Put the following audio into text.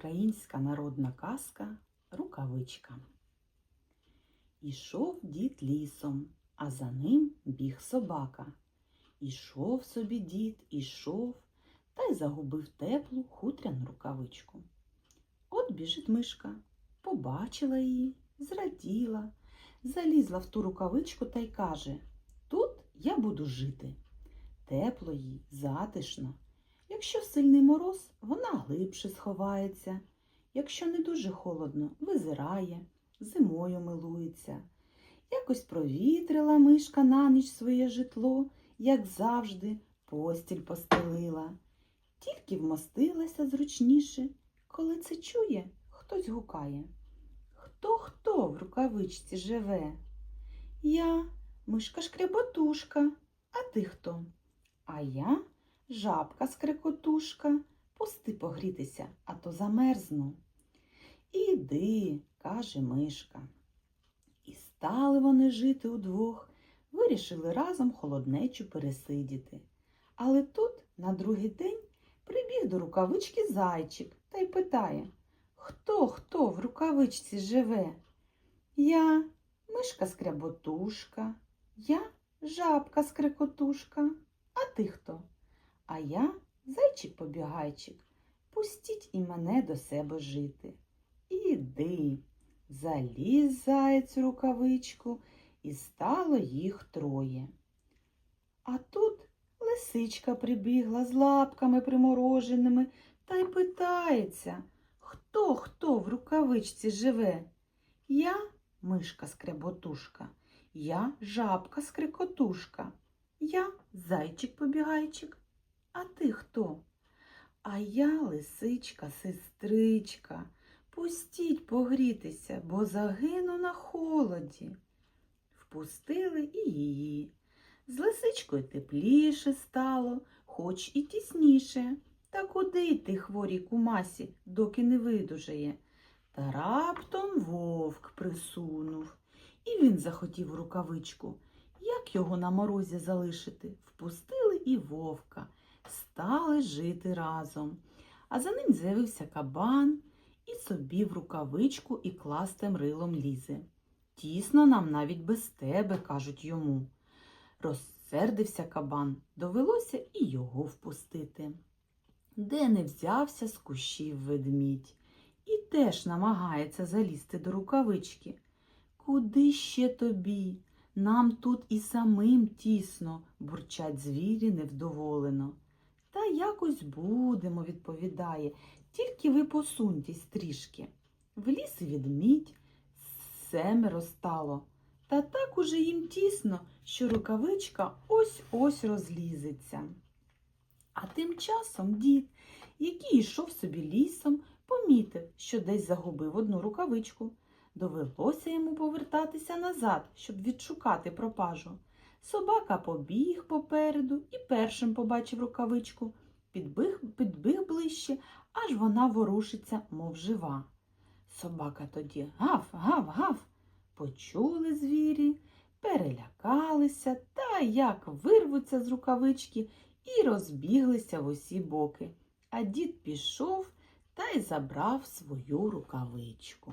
Українська народна казка Рукавичка. Ішов дід лісом, а за ним біг собака. Ішов собі дід, ішов, та й загубив теплу хутряну рукавичку. От біжить мишка, побачила її, зраділа, залізла в ту рукавичку та й каже Тут я буду жити. Тепло їй, затишно. Якщо сильний мороз, вона глибше сховається. Якщо не дуже холодно, визирає, зимою милується. Якось провітрила мишка на ніч своє житло, як завжди, постіль постелила. Тільки вмостилася зручніше, коли це чує, хтось гукає. Хто хто в рукавичці живе? Я, мишка шкряботушка, а ти хто? А я жабка скрекотушка, пусти погрітися, а то замерзну. Іди, каже мишка. І стали вони жити удвох, вирішили разом холоднечу пересидіти. Але тут, на другий день, прибіг до рукавички зайчик та й питає Хто хто в рукавичці живе? Я мишка скряботушка, я жабка скрекотушка, а ти хто? А я зайчик-побігайчик. Пустіть і мене до себе жити. Іди, заліз заєць рукавичку, і стало їх троє. А тут лисичка прибігла з лапками примороженими та й питається, хто хто в рукавичці живе? Я мишка скреботушка, я жабка скрикотушка, я зайчик-побігайчик. А ти хто? А я лисичка, сестричка. Пустіть погрітися, бо загину на холоді. Впустили і її. З лисичкою тепліше стало, хоч і тісніше. Та куди йти хворій кумасі, доки не видужає? Та раптом вовк присунув, і він захотів рукавичку. Як його на морозі залишити? Впустили і вовка, стали жити разом. А за ним з'явився кабан і собі в рукавичку і кластим рилом лізе. Тісно нам навіть без тебе, кажуть йому. Розсердився кабан, довелося і його впустити. Де не взявся з кущів ведмідь, і теж намагається залізти до рукавички. Куди ще тобі? Нам тут і самим тісно, бурчать звірі невдоволено. Та якось будемо, відповідає, тільки ви посуньтесь трішки. Вліз і відмідь, семеро стало. Та так уже їм тісно, що рукавичка ось-ось розлізеться. А тим часом дід, який йшов собі лісом, помітив, що десь загубив одну рукавичку. Довелося йому повертатися назад, щоб відшукати пропажу. Собака побіг попереду і першим побачив рукавичку, підбіг, підбіг ближче, аж вона ворушиться, мов жива. Собака тоді гав, гав, гав. Почули звірі, перелякалися та як вирвуться з рукавички і розбіглися в усі боки. А дід пішов та й забрав свою рукавичку.